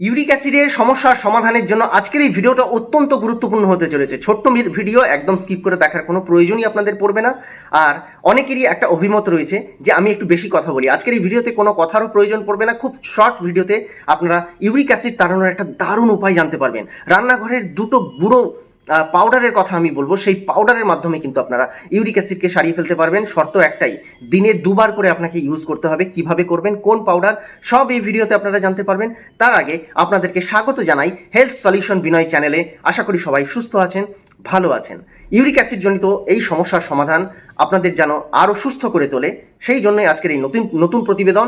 Uric অ্যাসিডের সমস্যার সমাধানের জন্য আজকের এই ভিডিওটা অত্যন্ত গুরুত্বপূর্ণ হতে চলেছে। ছোট্ট ভিডিও, একদম স্কিপ করে দেখার কোনো প্রয়োজনই আপনাদের পড়বে না। আর অনেকেরই একটা অভিমত রয়েছে যে আমি একটু বেশি কথা বলি। আজকের এই ভিডিওতে কোনো কথারও প্রয়োজন পড়বে না। খুব শর্ট ভিডিওতে আপনারা ইউরিক অ্যাসিড তাড়ানোর একটা দারুণ উপায় জানতে পারবেন। রান্নাঘরের দুটো গুঁড়ো পাউডারের কথা আমি বলব। সেই পাউডারের মাধ্যমে কিন্তু আপনারা ইউরিক অ্যাসিডকে সারিয়ে ফেলতে পারবেন। শর্ত একটাই, দিনে দুবার করে আপনাকে ইউজ করতে হবে কীভাবে করবেন, কোন পাউডার সব এই ভিডিওতে আপনারা জানতে পারবেন। তার আগে আপনাদেরকে স্বাগত জানাই হেলথ সলিউশন বিনয় চ্যানেলে আশা করি সবাই সুস্থ আছেন, ভালো আছেন। ইউরিক অ্যাসিড জনিত এই সমস্যার সমাধান আপনাদের যেন আরও সুস্থ করে তোলে, সেই জন্যই আজকের এই নতুন নতুন প্রতিবেদন।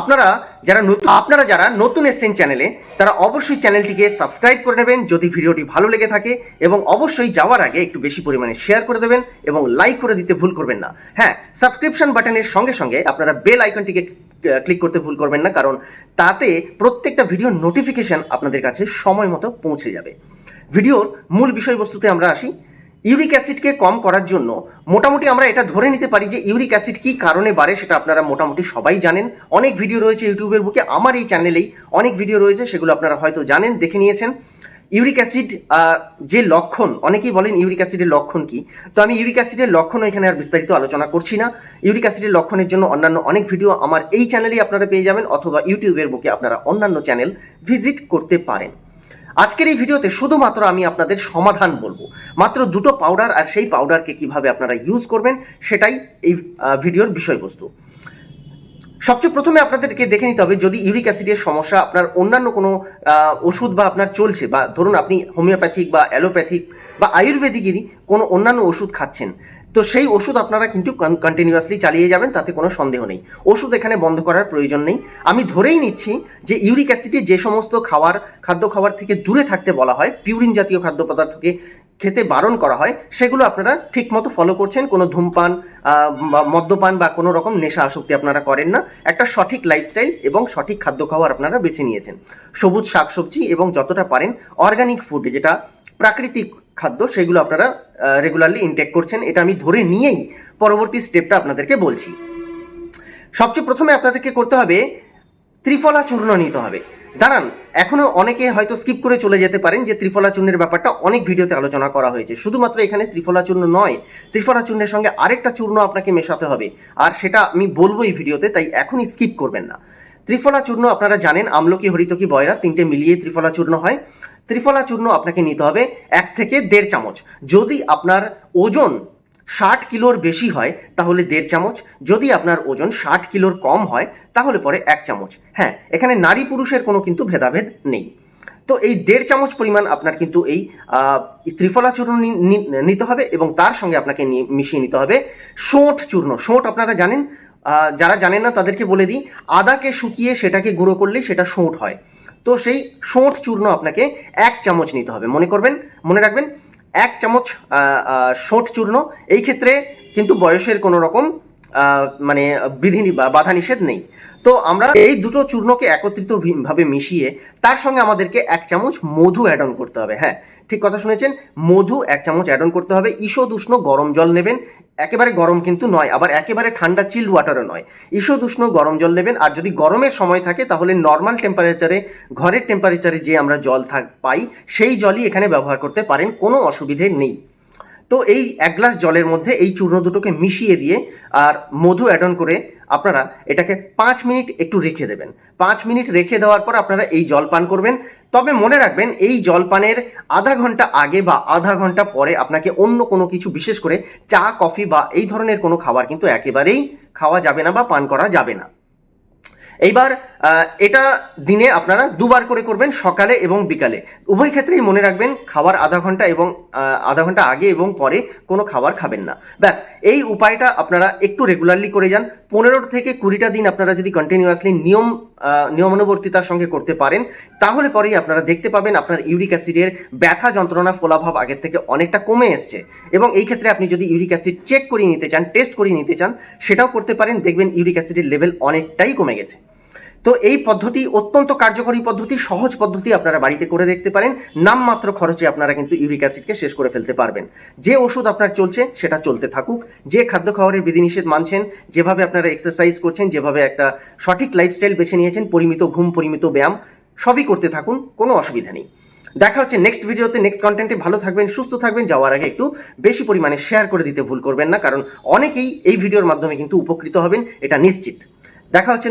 আপনারা যারা নতুন আপনারা যারা নতুন এসছেন চ্যানেলে, তারা অবশ্যই চ্যানেলটিকে সাবস্ক্রাইব করে নেবেন যদি ভিডিওটি ভালো লেগে থাকে এবং অবশ্যই যাওয়ার আগে একটু বেশি পরিমাণে শেয়ার করে দেবেন এবং লাইক করে দিতে ভুল করবেন না। হ্যাঁ সাবস্ক্রিপশন বাটনের সঙ্গে সঙ্গে আপনারা বেল আইকনটিকে ক্লিক করতে ভুল করবেন না, কারণ তাতে প্রত্যেকটা ভিডিওর নোটিফিকেশন আপনাদের কাছে সময় মতো পৌঁছে যাবে। ভিডিওর মূল বিষয়বস্তুতে আমরা আসি। ইউরিক অ্যাসিডকে কম করার জন্য মোটামুটি আমরা এটা ধরে নিতে পারি যে ইউরিক অ্যাসিড কি কারণে বাড়ে সেটা আপনারা মোটামুটি সবাই জানেন। অনেক ভিডিও রয়েছে ইউটিউবের বুকে, আমার এই চ্যানেলেই অনেক ভিডিও রয়েছে, সেগুলো আপনারা হয়তো জানেন, দেখে নিয়েছেন। ইউরিক অ্যাসিড যে লক্ষণ, অনেকেই বলেন ইউরিক অ্যাসিডের লক্ষণ কি। তো আমি ইউরিক অ্যাসিডের লক্ষণ এখানে আর বিস্তারিত আলোচনা করছি না। ইউরিক অ্যাসিডের লক্ষণের জন্য অন্যান্য অনেক ভিডিও আমার এই চ্যানেলেই আপনারা পেয়ে যাবেন, অথবা ইউটিউবের বুকে আপনারা অন্যান্য চ্যানেল ভিজিট করতে পারেন। আজকের এই ভিডিওতে শুধুমাত্র আমি আপনাদের সমাধান বলব। মাত্র দুটো পাউডার আর সেই পাউডারকে কীভাবে আপনারা ইউজ করবেন, সেটাই এই ভিডিওর বিষয়বস্তু। সবচেয়ে প্রথমে আপনাদেরকে দেখে নিতে হবে, যদি ইউরিক অ্যাসিডের সমস্যা, আপনার অন্যান্য কোনো ওষুধ বা আপনার চলছে, বা ধরুন আপনি হোমিওপ্যাথিক বা অ্যালোপ্যাথিক বা আয়ুর্বেদিকেরই কোনো অন্যান্য ওষুধ খাচ্ছেন তো সেই ওষুধ আপনারা কিন্তু কন্টিনিউয়াসলি চালিয়ে যাবেন, তাতে কোনো সন্দেহ নেই। ওষুধ এখানে বন্ধ করার প্রয়োজন নেই। আমি ধরেই নিচ্ছি যে ইউরিক অ্যাসিডে যে সমস্ত খাবার খাদ্য খাবার থেকে দূরে থাকতে বলা হয়, পিউরিন জাতীয় খাদ্য পদার্থকে খেতে বারণ করা হয়, সেগুলো আপনারা ঠিকমতো ফলো করছেন, কোনো ধূমপান মদ্যপান বা কোনো রকম নেশা আসক্তি আপনারা করেন না। একটা সঠিক লাইফস্টাইল এবং সঠিক খাদ্য খাবার আপনারা বেছে নিয়েছেন। সবুজ শাকসবজি এবং যতটা পারেন অর্গানিক ফুড যেটা প্রাকৃতিক খাদ্য সেগুলো আপনারা রেগুলারলি ইনটেক করছেন। এটা আমি ধরে নিয়েই পরবর্তী স্টেপটা আপনাদেরকে বলছি। সবচেয়ে প্রথমে আপনাদেরকে করতে হবে, ত্রিফলা চূর্ণ নিতে হবে। দাঁড়ান, এখনও অনেকে হয়তো স্কিপ করে চলে যেতে পারেন যে ত্রিফলা চূর্ণের ব্যাপারটা অনেক ভিডিওতে আলোচনা করা হয়েছে। শুধুমাত্র এখানে ত্রিফলা চূর্ণ নয়, ত্রিফলা চূর্ণের সঙ্গে আরেকটা চূর্ণ আপনাকে মেশাতে হবে। আর সেটা আমি বলব এই ভিডিওতে, তাই এখনই স্কিপ করবেন না। ত্রিফলা চূর্ণ আপনারা জানেন, আমলকি, হরিতকি, বয়রা, তিনটে মিলিয়ে ত্রিফলা চূর্ণ হয়। ত্রিফলা চূর্ণ আপনাকে নিতে হবে এক থেকে দেড় চামচ। যদি আপনার ওজন ষাট কিলোর বেশি হয়, তাহলে দেড় চামচ। যদি আপনার ওজন ষাট কিলোর কম হয়, তাহলে পরে এক চামচ। হ্যাঁ এখানে নারী পুরুষের কোনো কিন্তু ভেদাভেদ নেই। তো এই দেড় চামচ পরিমাণ আপনার কিন্তু এই ত্রিফলা চূর্ণ নিতে হবে এবং তার সঙ্গে আপনাকে মিশিয়ে নিতে হবে। সোঁট চূর্ণ, সোঁট আপনারা জানেন যারা জানেন না, তাদেরকে বলে দিই, আদাকে শুকিয়ে সেটাকে গুঁড়ো করলে সেটা সোঁট হয়। তো সেই সোঁট চূর্ণ আপনাকে এক চামচ নিতে হবে। মনে করবেন, মনে রাখবেন, এক চামচ সোঁট চূর্ণ। এই ক্ষেত্রে কিন্তু বয়সের কোনো রকম মানে বিধি বাধা নিষেধ নেই। তো আমরা এই দুটো চূর্ণকে একত্রিত ভাবে মিশিয়ে তার সঙ্গে আমাদেরকে এক চামচ মধু অ্যাড অন করতে হবে। হ্যাঁ ঠিক কথা শুনেছেন? মধু এক চামচ অ্যাড অন করতে হবে। ঈষদ উষ্ণ গরম জল নেবেন। একেবারে গরম কিন্তু নয়, আবার একেবারে ঠান্ডা চিল্ড ওয়াটারও নয়। ঈষদ উষ্ণ গরম জল নেবেন। আর যদি গরমের সময় থাকে, তাহলে নর্মাল টেম্পারেচারে ঘরের টেম্পারেচারে যে আমরা জল থাক, পাই, সেই জলই এখানে ব্যবহার করতে পারেন। কোনো অসুবিধে নেই। তো এই এক গ্লাস জলের মধ্যে এই চূর্ণ দুটোকে মিশিয়ে দিয়ে আর মধু অ্যাড অন করে আপনারা এটাকে পাঁচ মিনিট একটু রেখে দেবেন। পাঁচ মিনিট রেখে দেওয়ার পর আপনারা এই জল পান করবেন। তবে মনে রাখবেন, এই জল পানের আধা ঘণ্টা আগে বা আধা ঘণ্টা পরে আপনাকে অন্য কোনো কিছু, বিশেষ করে চা, কফি বা এই ধরনের কোনো খাবার কিন্তু একেবারেই খাওয়া যাবে না বা পান করা যাবে না। এইবার এটা দিনে আপনারা দুবার করে করবেন সকালে এবং বিকালে। উভয় ক্ষেত্রেই মনে রাখবেন খাবার আধা ঘণ্টা এবং আধা ঘণ্টা আগে এবং পরে কোনো খাবার খাবেন না। ব্যাস, এই উপায়টা আপনারা একটু রেগুলারলি করে যান। পনেরো থেকে কুড়িটা দিন আপনারা যদি কন্টিনিউয়াসলি নিয়ম নিয়মানুবর্তিতার সঙ্গে করতে পারেন। তাহলে পরেই আপনারা দেখতে পাবেন আপনার ইউরিক অ্যাসিডের ব্যথা যন্ত্রণা ফোলাভাব আগের থেকে অনেকটা কমে এসছে। এবং এই ক্ষেত্রে আপনি যদি ইউরিক অ্যাসিড চেক করিয়ে নিতে চান টেস্ট করিয়ে নিতে চান, সেটাও করতে পারেন। দেখবেন ইউরিক অ্যাসিডের লেভেল অনেকটাই কমে গেছে। তো এই পদ্ধতি অত্যন্ত কার্যকরী পদ্ধতি, সহজ পদ্ধতি আপনারা বাড়িতে করে দেখতে পারেন। নামমাত্র খরচে আপনারা কিন্তু ইউরিক অ্যাসিডকে শেষ করে ফেলতে পারবেন। যে ওষুধ আপনার চলছে, সেটা চলতে থাকুক। যে খাদ্য খাবারের বিধিনিষেধ মানছেন, যেভাবে আপনারা এক্সারসাইজ করছেন, যেভাবে একটা সঠিক লাইফস্টাইল বেছে নিয়েছেন, পরিমিত ঘুম, পরিমিত ব্যায়াম, সবই করতে থাকুন, কোনো অসুবিধা নেই। দেখা হচ্ছে নেক্সট ভিডিওতে নেক্সট কন্টেন্টে ভালো থাকবেন, সুস্থ থাকবেন, যাওয়ার আগে একটু বেশি পরিমাণে শেয়ার করে দিতে ভুল করবেন না, কারণ অনেকেই এই ভিডিওর মাধ্যমে কিন্তু উপকৃত হবেন, এটা নিশ্চিত। দেখা হচ্ছে